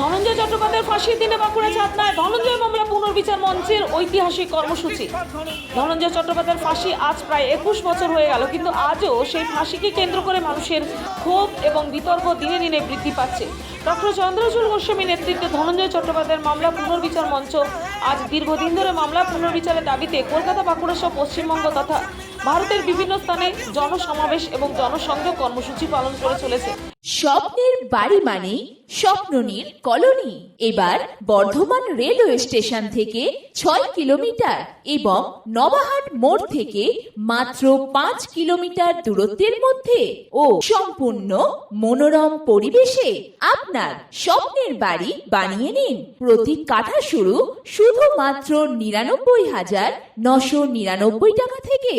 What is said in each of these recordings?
ধনঞ্জয় চট্টোপাধ্যায়ের ফাঁসির দিনে বাঁকুড়া ছাতনায় ধনঞ্জয় মামলা পুনর্বিচার মঞ্চের ঐতিহাসিক কর্মসূচি। ধনঞ্জয় চট্টোপাধ্যায়ের ফাঁসি আজ প্রায় একুশ বছর হয়ে গেল, কিন্তু আজও সেই ফাঁসিকে কেন্দ্র করে মানুষের ক্ষোভ এবং বিতর্ক দিনে দিনে বৃদ্ধি পাচ্ছে। ডক্টর চন্দ্রচূড় গোস্বামী নেতৃত্বে ধনঞ্জয় চট্টোপাধ্যায়ের মামলা পুনর্বিচার মঞ্চ আজ দীর্ঘদিন ধরে মামলা পুনর্বিচারের দাবিতে কলকাতা, বাঁকুড়া সহ পশ্চিমবঙ্গ তথা ভারতের বিভিন্ন স্থানে জনসমাবেশ এবং জনসংযোগ কর্মসূচি পালন করে চলেছে। স্বপ্নের বাড়ি মানে স্বপ্ননীর কলোনি। এবার বর্ধমান রেলওয়ে স্টেশন থেকে ছয় কিলোমিটার এবং নবাহাট মোড় থেকে মাত্র পাঁচ কিলোমিটার দূরত্বের মধ্যে ও সম্পূর্ণ মনোরম পরিবেশে আপনার স্বপ্নের বাড়ি বানিয়ে নিন। প্রতি কাঠা শুরু শুধুমাত্র নিরানব্বই হাজার নশো নিরানব্বই টাকা থেকে।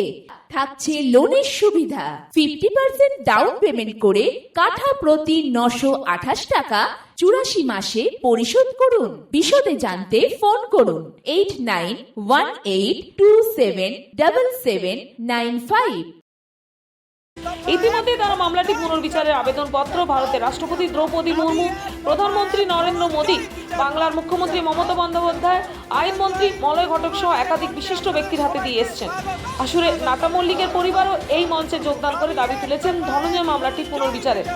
থাকছে লোনের সুবিধা। ফিফটি পার্সেন্ট ডাউন পেমেন্ট করে কাঠা প্রতি নশো আঠাশ টাকা চুরাশি মাসে পরিশোধ করুন। বিশদে জানতে ফোন করুন eight nine one eight two seven double seven nine five ইতিমধ্যে তারা মামলাটি পুনর্বিচারের আবেদনপত্র ভারতের রাষ্ট্রপতি দ্রৌপদী মুর্মু প্রধানমন্ত্রী নরেন্দ্র মোদী, বাংলার মুখ্যমন্ত্রী মমতা বন্দ্যোপাধ্যায়, আইনমন্ত্রী মলয় ঘটক সহ একাধিক বিশিষ্ট ব্যক্তির হাতে দিয়ে এসছেন। আসলে নাটা মল্লিকের পরিবারও এই মঞ্চে যোগদান করে দাবি তুলেছেন ধনঞ্জয় মামলাটি পুনর্বিচারের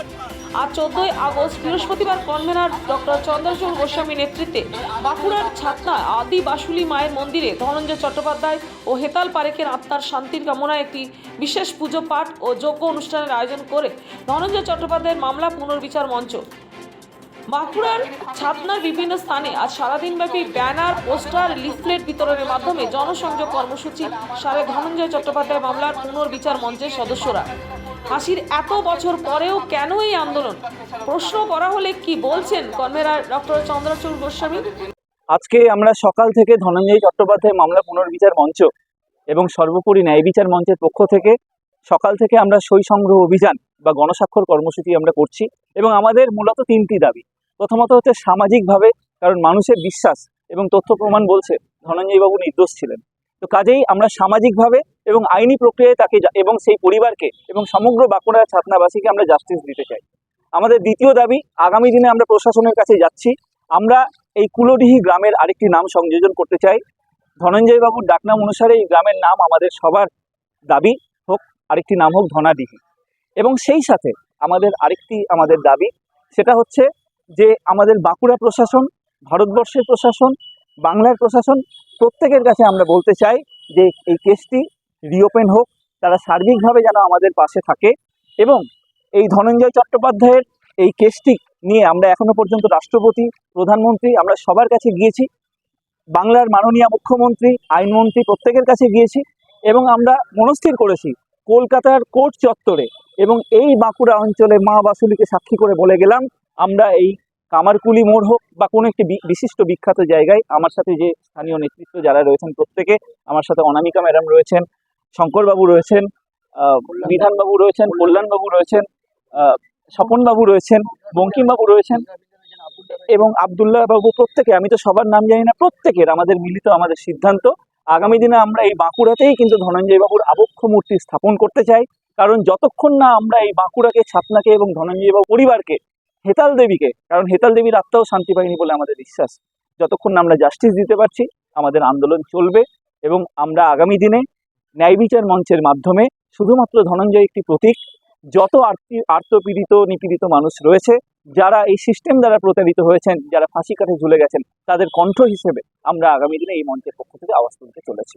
আজ চোদ্দই আগস্ট বৃহস্পতিবার কনভেনার ডক্টর চন্দ্রচূড় গোস্বামী নেতৃত্বে বাঁকুড়ার ছাতনা আদি বাসুলি মায়ের মন্দিরে ধনঞ্জয় চট্টোপাধ্যায় ও হেতাল পারেখের আত্মার শান্তির কামনায় একটি বিশেষ পুজো পাঠ ও যজ্ঞ অনুষ্ঠানের আয়োজন করে ধনঞ্জয় চট্টোপাধ্যায়ের মামলা পুনর্বিচার মঞ্চ। বাঁকুড়ার ছাতনার বিভিন্ন স্থানে আজ সারাদিনব্যাপী ব্যানার, পোস্টার, লিফলেট বিতরণের মাধ্যমে জনসংযোগ কর্মসূচি সারে ধনঞ্জয় চট্টোপাধ্যায় মামলার পুনর্বিচার মঞ্চের সদস্যরা। হাসির এত বছর পরেও কেন এই আন্দোলন? প্রশ্ন করা হলে কি বলছেন কনভেনার ডক্টর চন্দ্রচূড় গোস্বামী? আজকে আমরা সকাল থেকে ধনঞ্জয় চট্টোপাধ্যায় মামলা পুনর্বিচার মঞ্চ এবং সর্বোপরি ন্যায় বিচার মঞ্চের পক্ষ থেকে সকাল থেকে আমরা সই সংগ্রহ অভিযান বা গণস্বাক্ষর কর্মসূচি আমরা করছি এবং আমাদের মূলত তিনটি দাবি। প্রথমত হচ্ছে সামাজিকভাবে, কারণ মানুষের বিশ্বাস এবং তথ্য প্রমাণ বলছে, ধনঞ্জয়বাবু নির্দোষ ছিলেন। তো কাজেই আমরা সামাজিকভাবে এবং আইনি প্রক্রিয়ায় তাকে এবং সেই পরিবারকে এবং সমগ্র বাঁকুড়া ছাতনাবাসীকে আমরা জাস্টিস দিতে চাই। আমাদের দ্বিতীয় দাবি, আগামী দিনে আমরা প্রশাসনের কাছে যাচ্ছি। আমরা এই কুলোডিহি গ্রামের আরেকটি নাম সংযোজন করতে চাই। ধনঞ্জয় বাবুর ডাকনাম অনুসারে এই গ্রামের নাম আমাদের সবার দাবি হোক, আরেকটি নাম হোক ধনাডিহি। এবং সেই সাথে আমাদের আরেকটি, আমাদের দাবি, সেটা হচ্ছে যে আমাদের বাঁকুড়া প্রশাসন, ভারতবর্ষের প্রশাসন, বাংলার প্রশাসন, প্রত্যেকের কাছে আমরা বলতে চাই যে এই কেসটি রিওপেন হোক, তারা সার্বিকভাবে যেন আমাদের পাশে থাকে এবং এই ধনঞ্জয় চট্টোপাধ্যায়ের এই কেসটি নিয়ে আমরা এখনও পর্যন্ত রাষ্ট্রপতি, প্রধানমন্ত্রী, আমরা সবার কাছে গিয়েছি, বাংলার মাননীয় মুখ্যমন্ত্রী, আইনমন্ত্রী প্রত্যেকের কাছে গিয়েছি এবং আমরা মনস্থির করেছি কলকাতার কোর্ট চত্বরে এবং এই বাঁকুড়া অঞ্চলে মা বাসুলিকে সাক্ষী করে বলে গেলাম আমরা এই কামারকুলি মোড় হোক বা কোনো একটি বিশিষ্ট বিখ্যাত জায়গায় আমার সাথে যে স্থানীয় নেতৃত্ব যারা রয়েছেন প্রত্যেকে, আমার সাথে অনামিকা ম্যাডাম রয়েছেন, শঙ্করবাবু রয়েছেন বিধানবাবু রয়েছেন, কল্যাণবাবু রয়েছেন স্বপনবাবু রয়েছেন, বঙ্কিমবাবু রয়েছেন এবং আবদুল্লাহ বাবু প্রত্যেকে, আমি তো সবার নাম জানি না, প্রত্যেকের আমাদের মিলিত আমাদের সিদ্ধান্ত। আগামী দিনে আমরা এই বাঁকুড়াতেই কিন্তু ধনঞ্জয় বাবুর আবক্ষ মূর্তি স্থাপন করতে চাই। কারণ যতক্ষণ না আমরা এই বাঁকুড়াকে, ছাতনাকে এবং ধনঞ্জয় বাবু পরিবারকে হেতাল দেবীকে, কারণ হেতাল দেবীর আত্মাও শান্তি পায়নি বলে আমাদের বিশ্বাস। যতক্ষণ আমরা জাস্টিস দিতে পারছি, আমাদের আন্দোলন চলবে এবং আমরা আগামী দিনে ন্যায় বিচার মঞ্চের মাধ্যমে শুধুমাত্র ধনঞ্জয় একটি প্রতীক, যত আর্তি, আর্তপীড়িত, নিপীড়িত মানুষ রয়েছে, যারা এই সিস্টেম দ্বারা প্রতারিত হয়েছেন, যারা ফাঁসি কাঠে ঝুলে গেছেন, তাদের কণ্ঠ হিসেবে আমরা আগামী দিনে এই মঞ্চের পক্ষ থেকে আওয়াজ তুলতে চলেছি।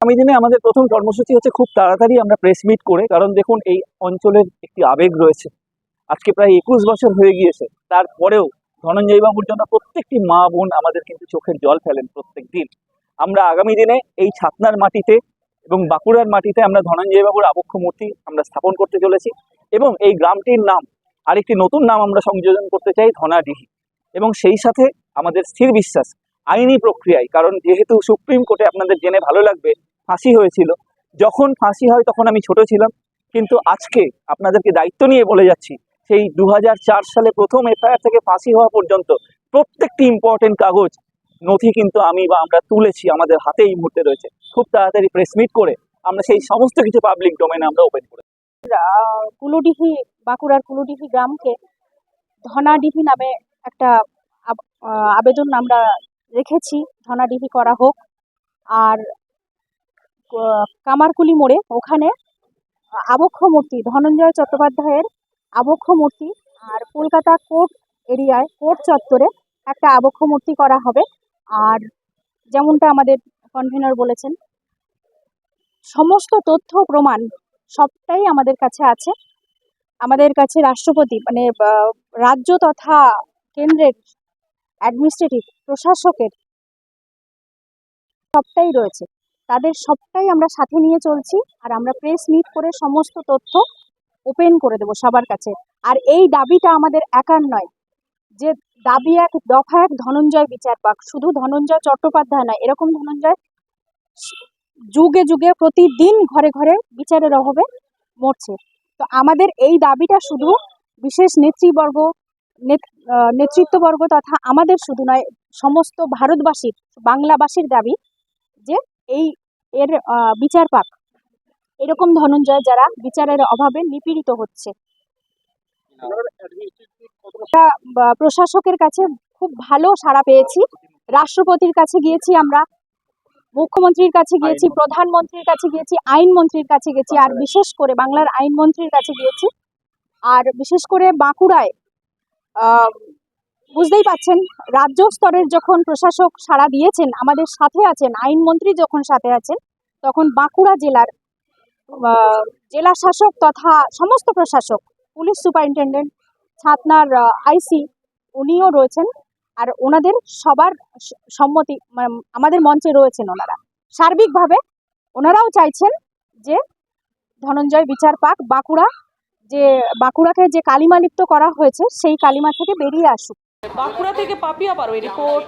আগামী দিনে আমাদের প্রথম কর্মসূচি হচ্ছে খুব তাড়াতাড়ি আমরা প্রেস মিট করে, কারণ দেখুন এই অঞ্চলের একটি আবেগ রয়েছে। আজকে প্রায় একুশ বছর হয়ে গিয়েছে। তারপরেও ধনঞ্জয় বাবুর জন্য প্রত্যেকটি মা বোন আমাদের কিন্তু চোখের জল ফেলেন প্রত্যেক দিন। আমরা আগামী দিনে এই ছাতনার মাটিতে এবং বাঁকুড়ার মাটিতে আমরা ধনঞ্জয় বাবুর আবক্ষ মূর্তি আমরা স্থাপন করতে চলেছি এবং এই গ্রামটির নাম, আরেকটি নতুন নাম আমরা সংযোজন করতে চাই, ধনাডিহি। এবং সেই সাথে আমাদের স্থির বিশ্বাস, আইনি প্রক্রিয়ায়, কারণ যেহেতু সুপ্রিম কোর্টে আপনাদের জেনে ভালো লাগবে, ফাঁসি হয়েছিল। যখন ফাঁসি হয় তখন আমি ছোট ছিলাম, কিন্তু আজকে আপনাদেরকে দায়িত্ব নিয়ে বলে যাচ্ছি সেই দু হাজার চার সালে প্রথম এফআইআর থেকে ফাঁসি হওয়া পর্যন্ত প্রত্যেকটি ইম্পর্টেন্ট কাগজ, নথি কিন্তু আমি বা আমরা তুলেছি আমাদের হাতে এই মুহূর্তে রয়েছে। খুব তাড়াতাড়ি প্রেস মিট করে আমরা সেই সমস্ত কিছু পাবলিক ডোমেনে আমরা ওপেন করে কুলুডিহি, বাঁকুড়ার কুলুডিহি গ্রামকে ধনাডিহি নামে একটা আব- আবেদন আমরা রেখেছি। ধনাডিহি করা হোক। আর কামারকুলি মোড়ে ওখানে আবক্ষ মূর্তি, ধনঞ্জয় চট্টোপাধ্যায়ের আবক্ষ মূর্তি আর কলকাতা কোর্ট এরিয়ায়, কোর্ট চত্বরে একটা আবক্ষ মূর্তি করা হবে। আর যেমনটা আমাদের কনভেনর বলেছেন, সমস্ত তথ্য প্রমাণ সবটাই আমাদের কাছে আছে। আমাদের কাছে রাষ্ট্রপতি মানে রাজ্য তথা কেন্দ্রের অ্যাডমিনিস্ট্রেটিভ প্রশাসকের সবটাই রয়েছে। তাদের সবটাই আমরা সাথে নিয়ে চলছি আর আমরা প্রেস মিট করে সমস্ত তথ্য ওপেন করে দেবো সবার কাছে। আর এই দাবিটা আমাদের একার নয়, যে দাবি এক, দফা এক ধনঞ্জয় বিচার পাক। শুধু ধনঞ্জয় চট্টোপাধ্যায় নয়, এরকম ধনঞ্জয় যুগে যুগে প্রতিদিন ঘরে ঘরে বিচারের অভাবে মরছে। তো আমাদের এই দাবিটা শুধু বিশেষ নেতৃবর্গ, নেত- নেতৃত্ববর্গ তথা আমাদের শুধু নয়, সমস্ত ভারতবাসীর, বাংলাবাসীর দাবি যে এই এর বিচার পাক। এরকম ধনঞ্জয় যারা বিচারের অভাবে নিপীড়িত হচ্ছে। প্রশাসকের কাছে খুব ভালো সাড়া পেয়েছি। রাষ্ট্রপতির কাছে গিয়েছি আমরা মুখ্যমন্ত্রীর কাছে গিয়েছি প্রধানমন্ত্রীর কাছে গিয়েছি আইনমন্ত্রীর কাছে গেছি আর বিশেষ করে বাংলার আইনমন্ত্রীর কাছে গিয়েছি। আর বিশেষ করে বাঁকুড়ায় আহ, বুঝতেই পাচ্ছেন রাজ্য স্তরের যখন প্রশাসক সাড়া দিয়েছেন আমাদের সাথে আছেন আইনমন্ত্রী যখন সাথে আছেন তখন বাঁকুড়া জেলার জেলা শাসক তথা সমস্ত প্রশাসক, পুলিশ সুপারিনটেন্ডেন্ট, ছাতনার আইসি, উনিও রয়েছেন। আর ওনাদের সবার সম্মতি মানে আমাদের মঞ্চে রয়েছেন ওনারা। সার্বিকভাবে ওনারাও চাইছেন যে ধনঞ্জয় বিচার পাক বাঁকুড়া, যে বাঁকুড়াকে যে কালিমালিপ্ত করা হয়েছে, সেই কালিমা থেকে বেরিয়ে আসুক। বাঁকুড়া থেকে পাপিয়া পারো রিপোর্ট